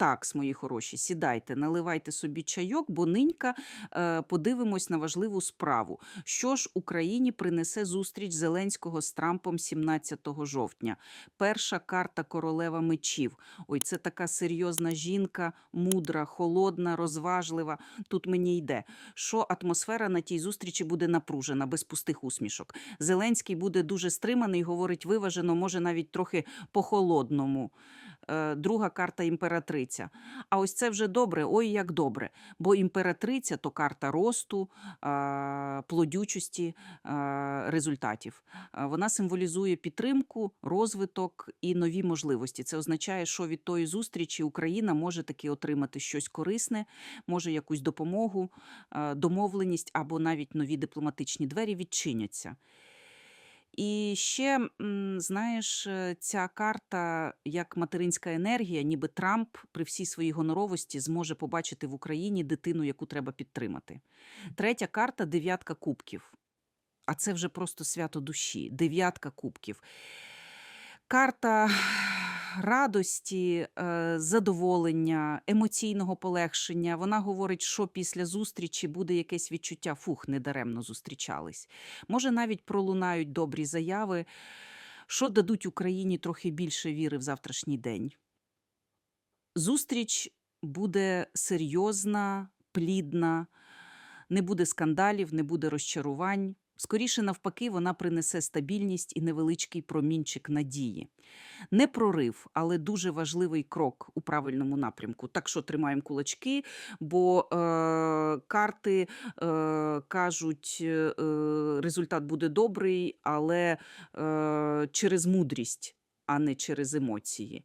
Так, мої хороші, сідайте, наливайте собі чайок, бо нинька е, подивимось на важливу справу. Що ж Україні принесе зустріч Зеленського з Трампом 17 жовтня? Перша карта королева мечів. Ой, це така серйозна жінка, мудра, холодна, розважлива. Тут мені йде, що атмосфера на тій зустрічі буде напружена, без пустих усмішок. Зеленський буде дуже стриманий, говорить виважено, може навіть трохи по-холодному. Е, Друга карта імператриця. А ось це вже добре, ой, як добре. Бо імператриця то карта росту, плодючості результатів. Вона символізує підтримку, розвиток і нові можливості. Це означає, що від тої зустрічі Україна може таки отримати щось корисне, може якусь допомогу, домовленість або навіть нові дипломатичні двері відчиняться. І ще, знаєш, ця карта як материнська енергія, ніби Трамп при всій своїй гоноровості зможе побачити в Україні дитину, яку треба підтримати. Третя карта дев'ятка кубків. А це вже просто свято душі. Дев'ятка кубків. Карта радості, е, задоволення, емоційного полегшення. Вона говорить, що після зустрічі буде якесь відчуття, фух, недаремно зустрічались. Може, навіть пролунають добрі заяви, що дадуть Україні трохи більше віри в завтрашній день. Зустріч буде серйозна, плідна, не буде скандалів, не буде розчарувань. Скоріше, навпаки, вона принесе стабільність і невеличкий промінчик надії. Не прорив, але дуже важливий крок у правильному напрямку. Так що тримаємо кулачки, бо е, карти е, кажуть, е, результат буде добрий, але е, через мудрість, а не через емоції.